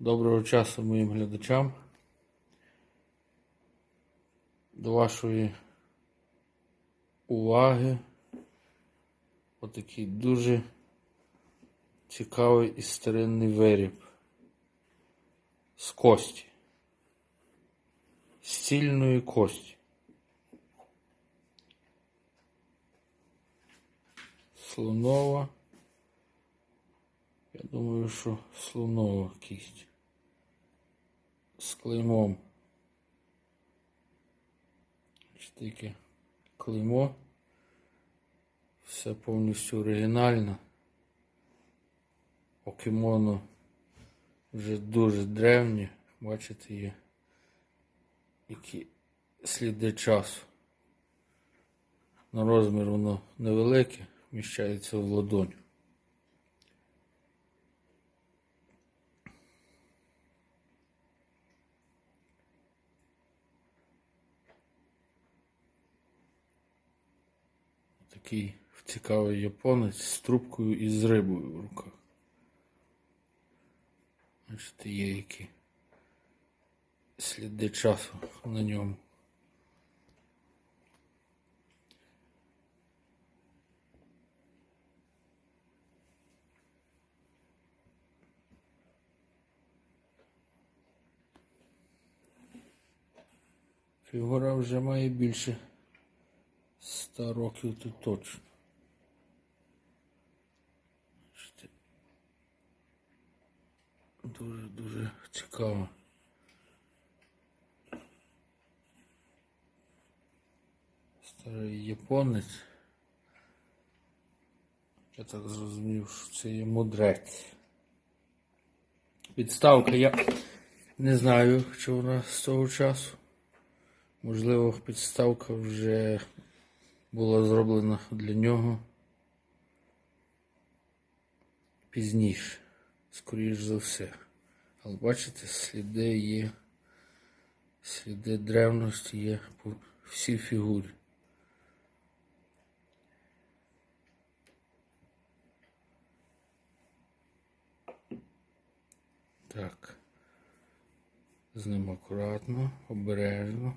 Доброго часу моїм глядачам. До вашої уваги отакий дуже цікавий і старинний виріб з кості. З цільної кості. Слонова. Я думаю, що слонова кість. З клеймом. Таке клеймо. Все повністю оригінально. Покемоно вже дуже древні. Бачите, є які сліди часу. На розмір воно невелике, вміщається в ладонь. Такий цікавий японець з трубкою і з рибою в руках. Бачите, є які сліди часу на ньому. Фігура вже має більше 100 років тут точно. Дуже-дуже цікаво. Старий японець. Я так зрозумів, що це є мудрець. Підставка я не знаю, чи вона з того часу. Можливо, підставка вже була зроблена для нього пізніше, скоріш за все. Але бачите, сліди є, сліди древності є по всій фігурі. Так. З ним акуратно, обережно.